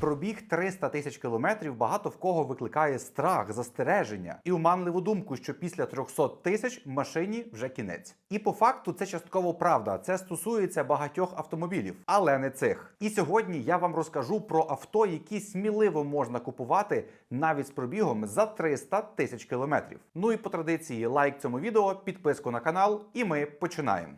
Пробіг 300 тисяч кілометрів багато в кого викликає страх, застереження і уманливу думку, що після 300 тисяч машині вже кінець. І по факту це частково правда. Це стосується багатьох автомобілів, але не цих. І сьогодні я вам розкажу про авто, які сміливо можна купувати навіть з пробігом за 300 тисяч кілометрів. Ну і по традиції лайк цьому відео, підписку на канал, і ми починаємо.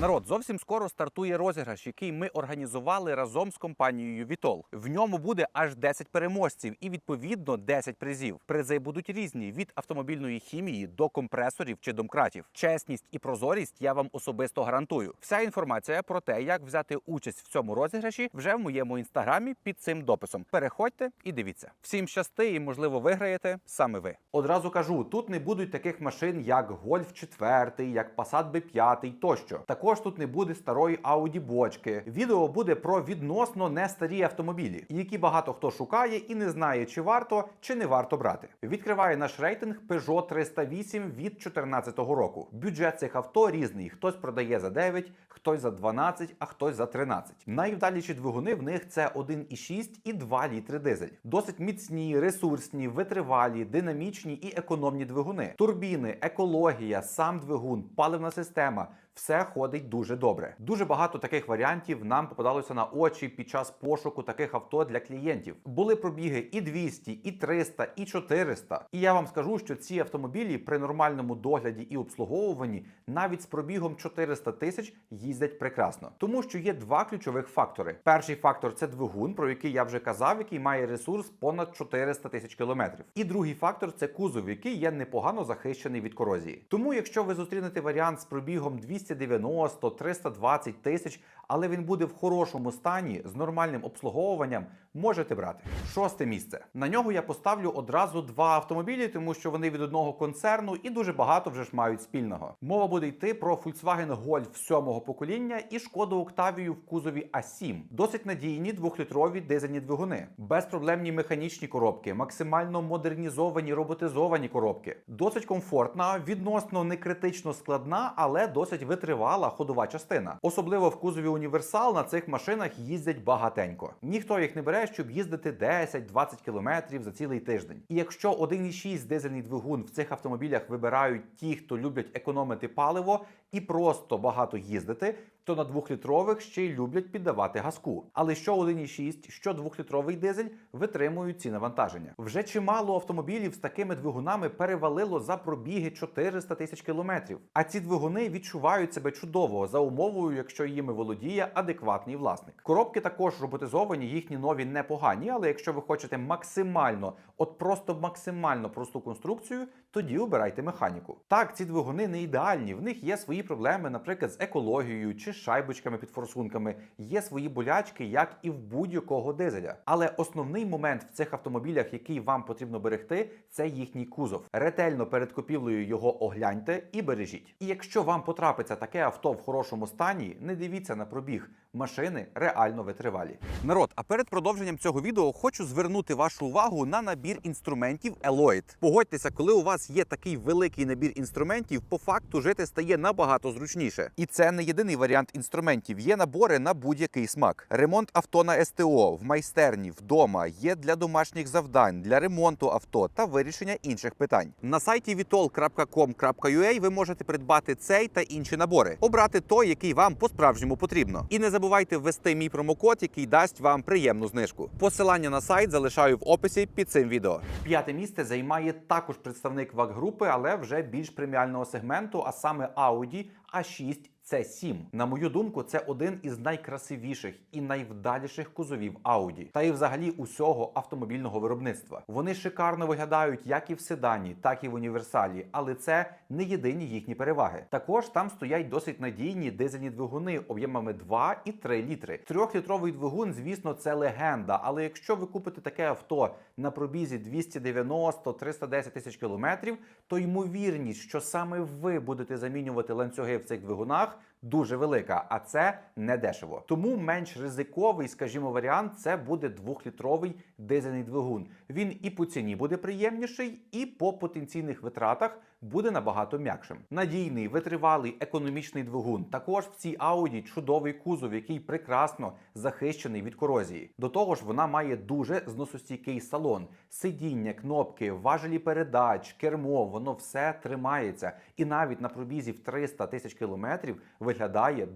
Народ, зовсім скоро стартує розіграш, який ми організували разом з компанією Vitol. В ньому буде аж 10 переможців і відповідно 10 призів. Призи будуть різні від автомобільної хімії до компресорів чи домкратів. Чесність і прозорість я вам особисто гарантую. Вся інформація про те, як взяти участь в цьому розіграші, вже в моєму інстаграмі під цим дописом. Переходьте і дивіться. Всім щасти і можливо виграєте саме ви. Одразу кажу, тут не будуть таких машин, як Golf 4, як Passat B5 тощо. Також тут не буде старої Audi бочки. Відео буде про відносно не старі автомобілі, які багато хто шукає і не знає, чи варто чи не варто брати. Відкриває наш рейтинг Peugeot 308 від 2014 року. Бюджет цих авто різний. Хтось продає за 9, хтось за 12, а хтось за 13. Найвдаліші двигуни в них це 1,6 і 2 літри дизель. Досить міцні, ресурсні, витривалі, динамічні і економні двигуни. Турбіни, екологія, сам двигун, паливна система. Все ходить дуже добре. Дуже багато таких варіантів нам попадалося на очі під час пошуку таких авто для клієнтів. Були пробіги і 200, і 300, і 400. І я вам скажу, що ці автомобілі при нормальному догляді і обслуговуванні навіть з пробігом 400 тисяч їздять прекрасно, тому що є два ключових фактори. Перший фактор це двигун, про який я вже казав, який має ресурс понад 400 тисяч кілометрів. І другий фактор це кузов, який є непогано захищений від корозії. Тому, якщо ви зустрінете варіант з пробігом 290, 320 тисяч, але він буде в хорошому стані з нормальним обслуговуванням, можете брати. Шосте місце. На нього я поставлю одразу два автомобілі, тому що вони від одного концерну і дуже багато вже ж мають спільного. Мова буде йти про Volkswagen Golf 7 покоління і Шкоду Octavia в кузові А7. Досить надійні двохлітрові дизельні двигуни, безпроблемні механічні коробки, максимально модернізовані роботизовані коробки. Досить комфортна, відносно не критично складна, але досить витривала ходова частина. Особливо в кузові універсал на цих машинах їздять багатенько. Ніхто їх не бере, щоб їздити 10-20 кілометрів за цілий тиждень. І якщо 1,6 дизельний двигун в цих автомобілях вибирають ті, хто люблять економити паливо і просто багато їздити, то на двохлітрових ще й люблять піддавати газку. Але що 1,6, що двохлітровий дизель витримують ці навантаження. Вже чимало автомобілів з такими двигунами перевалило за пробіги 400 тисяч кілометрів. А ці двигуни відчувають себе чудово за умовою, якщо їми володіє адекватний власник. Коробки також роботизовані, їхні нові непогані, але якщо ви хочете максимально, от просто максимально просту конструкцію, тоді обирайте механіку. Так, ці двигуни не ідеальні, в них є свої проблеми, наприклад, з екологією чи шайбочками під форсунками. Є свої болячки, як і в будь-якого дизеля. Але основний момент в цих автомобілях, який вам потрібно берегти, це їхній кузов. Ретельно перед купівлею його огляньте і бережіть. І якщо вам потрапиться таке авто в хорошому стані, не дивіться на пробіг. Машини реально витривалі. Народ, а перед продовженням цього відео хочу звернути вашу увагу на набір інструментів Eloid. Погодьтеся, коли у вас є такий великий набір інструментів, по факту жити стає набагато зручніше. І це не єдиний варіант інструментів. Є набори на будь-який смак. Ремонт авто на СТО, в майстерні, вдома, є для домашніх завдань, для ремонту авто та вирішення інших питань. На сайті vitol.com.ua ви можете придбати цей та інші набори, обрати той, який вам по-справжньому потрібно. І не забувайте ввести мій промокод, який дасть вам приємну знижку. Посилання на сайт залишаю в описі під цим відео. П'яте місце займає також представник вак групи, але вже більш преміального сегменту, а саме Audi A6 це 7. На мою думку, це один із найкрасивіших і найвдаліших кузовів Audi, та і взагалі усього автомобільного виробництва. Вони шикарно виглядають як і в седані, так і в універсалі, але це не єдині їхні переваги. Також там стоять досить надійні дизельні двигуни об'ємами 2 і 3 літри. Трьохлітровий двигун, звісно, це легенда. Але якщо ви купите таке авто на пробізі 290-310 тисяч кілометрів, то ймовірність, що саме ви будете замінювати ланцюги в цих двигунах дуже велика, а це не дешево. Тому менш ризиковий, скажімо, варіант це буде двохлітровий дизельний двигун. Він і по ціні буде приємніший, і по потенційних витратах буде набагато м'якшим. Надійний, витривалий, економічний двигун. Також в цій Audi чудовий кузов, який прекрасно захищений від корозії. До того ж, вона має дуже зносостійкий салон, сидіння, кнопки, важелі передач, кермо, воно все тримається. І навіть на пробізі в 300 тисяч кілометрів виглядає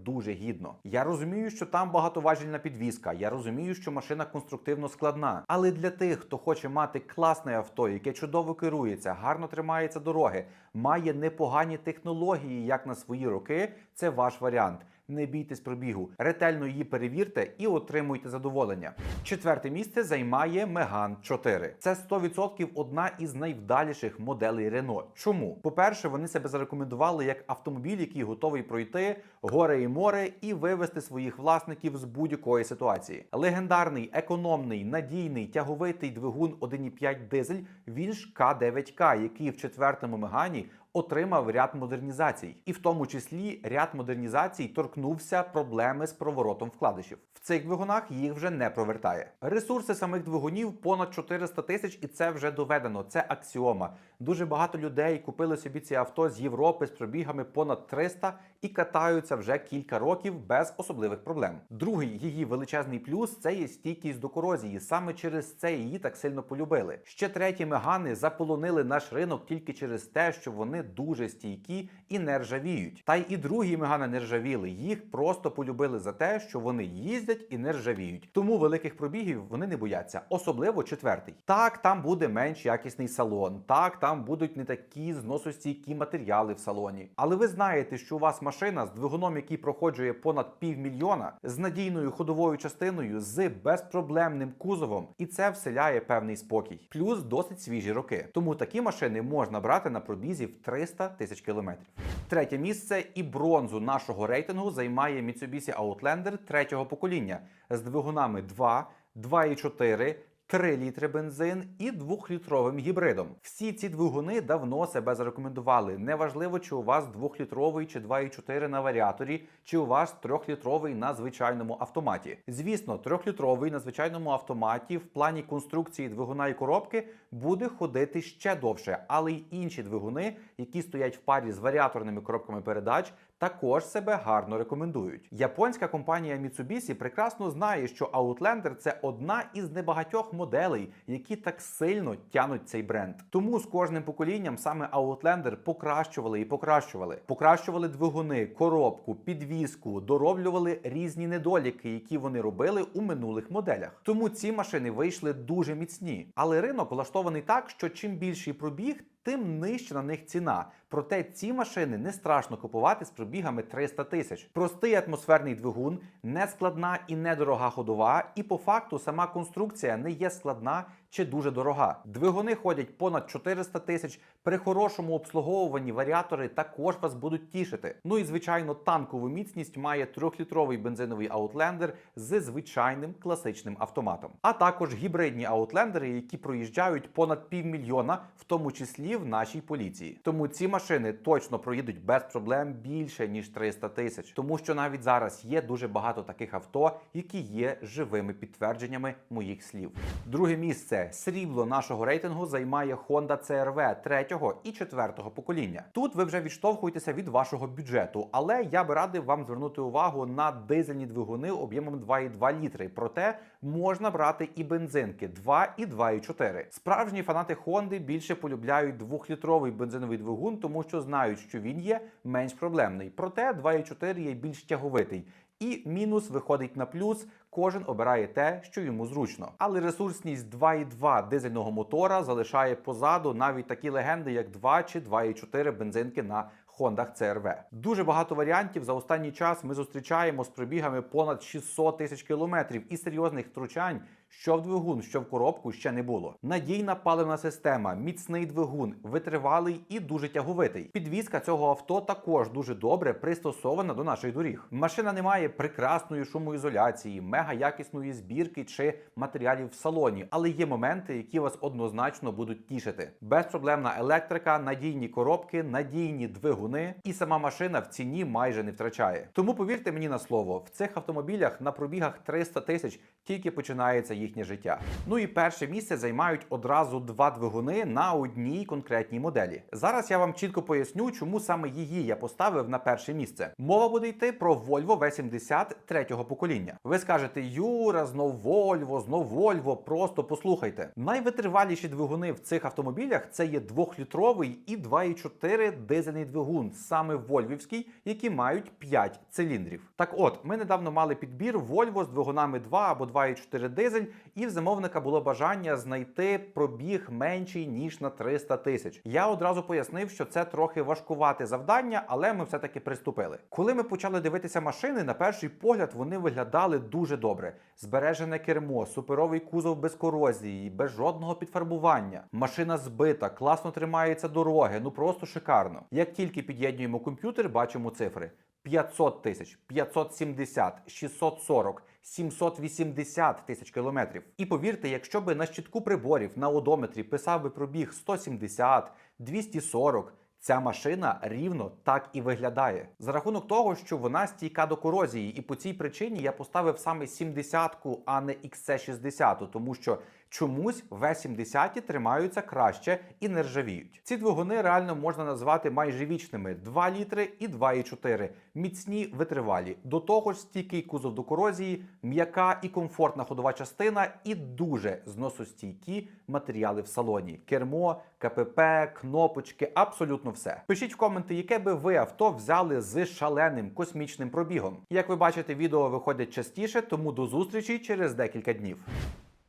дуже гідно. Я розумію, що там багатоважільна підвізка. Я розумію, що машина конструктивно складна. Але для тих, хто хоче мати класне авто, яке чудово керується, гарно тримається дороги, має непогані технології, як на свої роки, це ваш варіант. Не бійтесь пробігу, ретельно її перевірте і отримуйте задоволення. Четверте місце займає Megane 4. Це 100% одна із найвдаліших моделей Renault. Чому? По-перше, вони себе зарекомендували як автомобіль, який готовий пройти горе і море і вивести своїх власників з будь-якої ситуації. Легендарний, економний, надійний, тяговитий двигун 1,5 дизель, він ж К9К, який в четвертому Мегані отримав ряд модернізацій, і в тому числі ряд модернізацій торкнувся проблеми з проворотом вкладишів. В цих двигунах їх вже не провертає. Ресурси самих двигунів понад 400 тисяч, і це вже доведено. Це аксіома. Дуже багато людей купили собі ці авто з Європи з пробігами понад 300 і катаються вже кілька років без особливих проблем. Другий її величезний плюс це є стійкість до корозії. Саме через це її так сильно полюбили. Ще треті мегани заполонили наш ринок тільки через те, що вони дуже стійкі і не ржавіють. Та й і другі мегани не ржавіли. Їх просто полюбили за те, що вони їздять і не ржавіють. Тому великих пробігів вони не бояться, особливо четвертий. Так, там буде менш якісний салон. Так, там будуть не такі зносостійкі матеріали в салоні. Але ви знаєте, що у вас машина з двигуном, який проходжує понад півмільйона, з надійною ходовою частиною, з безпроблемним кузовом, і це вселяє певний спокій. Плюс досить свіжі роки. Тому такі машини можна брати на пробізі в 300 тисяч кілометрів. Третє місце і бронзу нашого рейтингу займає Mitsubishi Outlander третього покоління з двигунами 2, 2,4, 3 літри бензин і 2-літровим гібридом. Всі ці двигуни давно себе зарекомендували. Неважливо, чи у вас 2-літровий чи 2,4 на варіаторі, чи у вас 3-літровий на звичайному автоматі. Звісно, 3-літровий на звичайному автоматі в плані конструкції двигуна і коробки буде ходити ще довше, але й інші двигуни, які стоять в парі з варіаторними коробками передач, також себе гарно рекомендують. Японська компанія Mitsubishi прекрасно знає, що Outlander – це одна із небагатьох моделей, які так сильно тянуть цей бренд. Тому з кожним поколінням саме Outlander покращували і покращували. Покращували двигуни, коробку, підвіску, дороблювали різні недоліки, які вони робили у минулих моделях. Тому ці машини вийшли дуже міцні. Але ринок влаштований так, що чим більший пробіг, тим нижче на них ціна. Проте ці машини не страшно купувати з пробігами 300 тисяч. Простий атмосферний двигун, нескладна і недорога ходова, і по факту сама конструкція не є складна чи дуже дорога. Двигуни ходять понад 400 тисяч. При хорошому обслуговуванні варіатори також вас будуть тішити. Ну і звичайно, танкову міцність має 3-літровий бензиновий Outlander з звичайним класичним автоматом, а також гібридні аутлендери, які проїжджають понад півмільйона, в тому числі в нашій поліції. Тому ці машини точно проїдуть без проблем більше ніж 300 тисяч, тому що навіть зараз є дуже багато таких авто, які є живими підтвердженнями моїх слів. Друге місце срібло нашого рейтингу займає Honda CR-V 3 і 4 покоління. Тут ви вже відштовхуєтеся від вашого бюджету, але я би радив вам звернути увагу на дизельні двигуни об'ємом 2,2 літри. Проте можна брати і бензинки 2 і 2,4. Справжні фанати Honda більше полюбляють 2-літровий бензиновий двигун, тому що знають, що він є менш проблемний. Проте 2,4 є більш тяговитий. І мінус виходить на плюс. Кожен обирає те, що йому зручно. Але ресурсність 2,2 дизельного мотора залишає позаду навіть такі легенди, як 2 чи 2,4 бензинки на Хондах CR-V. Дуже багато варіантів за останній час ми зустрічаємо з пробігами понад 600 тисяч кілометрів і серйозних втручань. Що в двигун, що в коробку ще не було. Надійна паливна система, міцний двигун, витривалий і дуже тяговитий. Підвізка цього авто також дуже добре пристосована до наших доріг. Машина не має прекрасної шумоізоляції, мега якісної збірки чи матеріалів в салоні, але є моменти, які вас однозначно будуть тішити. Безпроблемна електрика, надійні коробки, надійні двигуни, і сама машина в ціні майже не втрачає. Тому повірте мені на слово, в цих автомобілях на пробігах 300 тисяч тільки починається їхнє життя. Ну і перше місце займають одразу два двигуни на одній конкретній моделі. Зараз я вам чітко поясню, чому саме її я поставив на перше місце. Мова буде йти про Volvo V70 третього покоління. Ви скажете, Юра, знов Volvo, знов Volvo. Просто послухайте. Найвитриваліші двигуни в цих автомобілях це є 2-літровий і 2,4 дизельний двигун, саме Вольвівський, які мають 5 циліндрів. Так от, ми недавно мали підбір Volvo з двигунами 2 або 2,4 дизель, і в замовника було бажання знайти пробіг менший ніж на 300 тисяч. Я одразу пояснив, що це трохи важкувате завдання, але ми все-таки приступили. Коли ми почали дивитися машини, на перший погляд вони виглядали дуже добре. Збережене кермо, суперовий кузов без корозії, без жодного підфарбування. Машина збита, класно тримається дороги, ну просто шикарно. Як тільки під'єднуємо комп'ютер, бачимо цифри. 500 тисяч, 570, 640, 780 тисяч кілометрів. І повірте, якщо би на щитку приборів на одометрі писав би пробіг 170, 240, Ця машина рівно так і виглядає за рахунок того, що вона стійка до корозії, і по цій причині я поставив саме 70-ку, а не XC60, тому що чомусь V70 тримаються краще і не ржавіють. Ці двигуни реально можна назвати майже вічними: 2 літри і 2,4. міцні витривалі. До того ж, стійкий кузов до корозії, м'яка і комфортна ходова частина, і дуже зносостійкі матеріали в салоні: кермо, КПП, кнопочки, абсолютно все. Пишіть в коменти, яке би ви авто взяли з шаленим космічним пробігом. Як ви бачите, відео виходять частіше, тому до зустрічі через декілька днів.